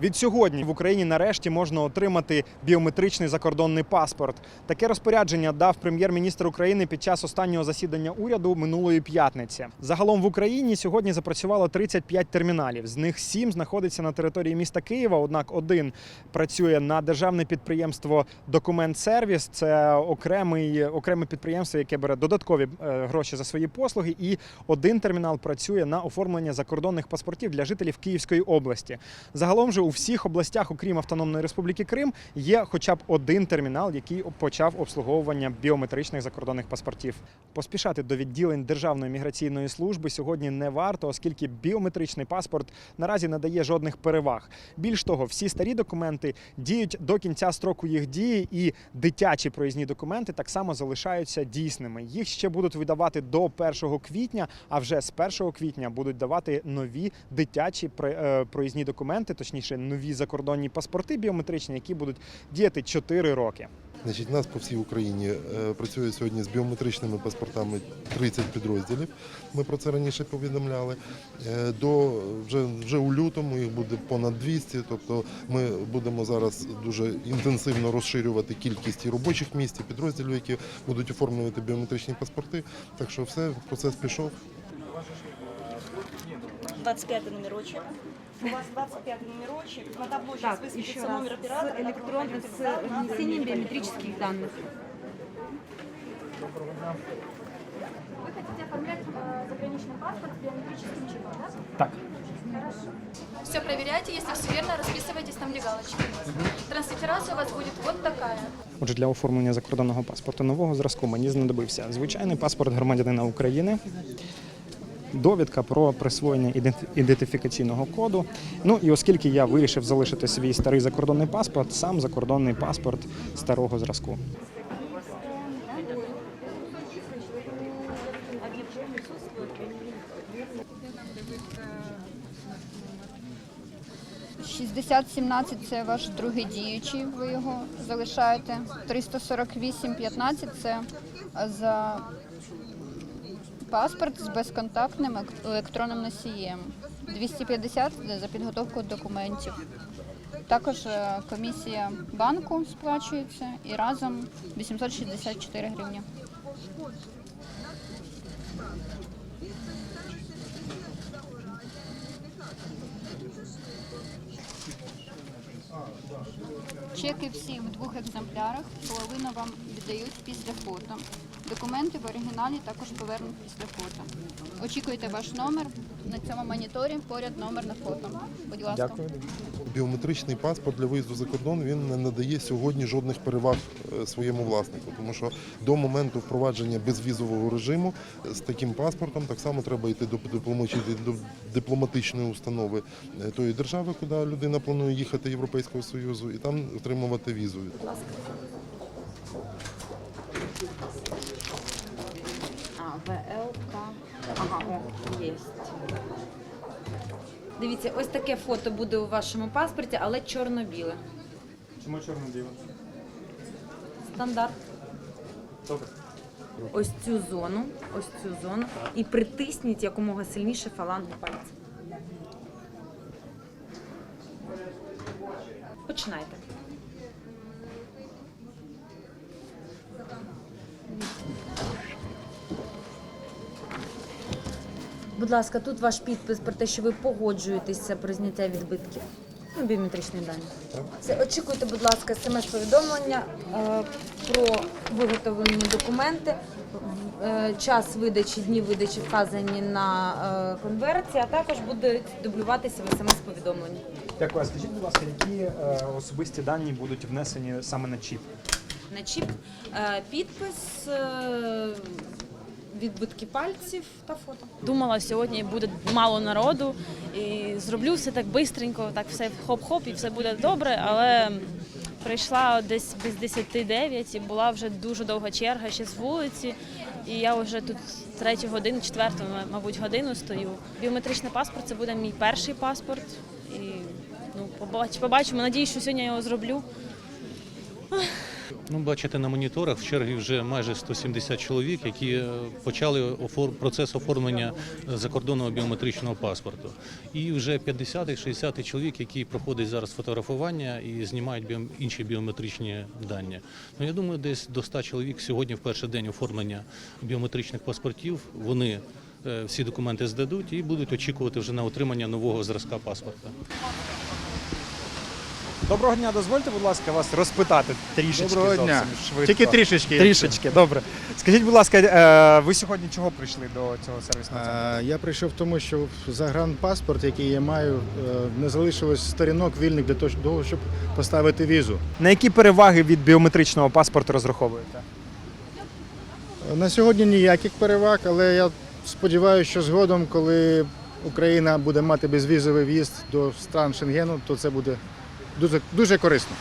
Від сьогодні в Україні нарешті можна отримати біометричний закордонний паспорт. Таке розпорядження дав прем'єр-міністр України під час останнього засідання уряду минулої п'ятниці. Загалом в Україні сьогодні запрацювало 35 терміналів. З них 7 знаходиться на території міста Києва. Однак один працює на державне підприємство Документ Сервіс. Це окремий окреме підприємство, яке бере додаткові е, гроші за свої послуги. І один термінал працює на оформлення закордонних паспортів для жителів Київської області. Загалом же у всіх областях, окрім Автономної Республіки Крим, є хоча б один термінал, який почав обслуговування біометричних закордонних паспортів. Поспішати до відділень Державної міграційної служби сьогодні не варто, оскільки біометричний паспорт наразі не дає жодних переваг. Більш того, всі старі документи діють до кінця строку їх дії, і дитячі проїзні документи так само залишаються дійсними. Їх ще будуть видавати до 1 квітня, а вже з 1 квітня будуть давати нові дитячі е, проїзні документи, точніше, нові закордонні паспорти біометричні, які будуть діяти 4 роки. Значить, у нас по всій Україні е, працює сьогодні з біометричними паспортами 30 підрозділів. Ми про це раніше повідомляли. Е, До вже, вже у лютому їх буде понад 200. Тобто ми будемо зараз дуже інтенсивно розширювати кількість і робочих місць, і підрозділів, які будуть оформлювати біометричні паспорти. Так що все, процес пішов. 25 номерочек. У вас 25 номерочек. На табло сейчас Так, еще высветится раз. номер С, оператора. который электрон... пойдет с туда, на внесением номер биометрических данных. Вы хотите оформлять э, заграничный паспорт с биометрическим чипом, да? Так. Хорошо. Все проверяйте, если все верно, расписывайтесь там где галочки. Транслитерация у вас будет вот такая. Отже, для оформлення закордонного паспорту нового зразку мені знадобився звичайний паспорт громадянина України. Довідка про присвоєння ідентифікаційного коду. Ну і оскільки я вирішив залишити свій старий закордонний паспорт, сам закордонний паспорт старого зразку. – 6017 – це ваш другий діючий, ви його залишаєте. 348-15 – це за паспорт з безконтактним електронним носієм. 250 – за підготовку документів. Також е, комісія банку сплачується і разом 864 гривні. Чеки всі в двох екземплярах. Половину вам віддають після фото. Документи в оригіналі також повернуть після фото. Очікуйте ваш номер на цьому моніторі, поряд номер на фото. Будь ласка. Дякую. Біометричний паспорт для виїзду за кордон він не надає сьогодні жодних переваг е, своєму власнику, тому що до моменту впровадження безвізового режиму е, з таким паспортом так само треба йти до дипломатичної, до дипломатичної установи е, тої держави, куди людина планує їхати Європейського Союзу, і там отримувати візу. А, ВЛК. Ага, о, є. Дивіться, ось таке фото буде у вашому паспорті, але чорно-біле. Чому чорно-біло? Стандарт. Добре. Ось цю зону, ось цю зону. І притисніть якомога сильніше фалангу пальця. Починайте. Будь ласка, тут ваш підпис про те, що ви погоджуєтеся про зняття відбитків. Ну, біометричні дані. Це очікуйте, будь ласка, смс-повідомлення е, про виготовлені документи. Е, час видачі, дні видачі вказані на е, конверті, а також будуть дублюватися в смс-повідомленні. Дякую. А Скажіть, будь ласка, які е, особисті дані будуть внесені саме на чіп? На чіп е, підпис, е, відбитки пальців та фото. Думала, сьогодні буде мало народу і зроблю все так бистренько, так все хоп-хоп і все буде добре, але прийшла десь без 10 і була вже дуже довга черга ще з вулиці. І я вже тут третю годину, четверту, мабуть, годину стою. Біометричний паспорт це буде мій перший паспорт. І ну, побач, побачимо. Надіюсь, що сьогодні я його зроблю. Ну, бачите, на моніторах в чергі вже майже 170 чоловік, які е, почали процес оформлення е, закордонного біометричного паспорту. І вже 50-60 чоловік, які проходять зараз фотографування і знімають інші біометричні дані. Ну, я думаю, десь до 100 чоловік сьогодні в перший день оформлення біометричних паспортів. Вони е, всі документи здадуть і будуть очікувати вже на отримання нового зразка паспорта. Доброго дня, дозвольте, будь ласка, вас розпитати трішечки Доброго зовсім дня. швидко. Тільки трішечки. Трішечки, добре. Скажіть, будь ласка, е, ви сьогодні чого прийшли до цього сервісного центру? Е, Я прийшов тому, що загранпаспорт, який я маю, е, не залишилось сторінок вільних для того, щоб поставити візу. На які переваги від біометричного паспорту розраховуєте? На сьогодні ніяких переваг, але я сподіваюся, що згодом, коли Україна буде мати безвізовий в'їзд до стран Шенгену, то це буде дуже, дуже корисно.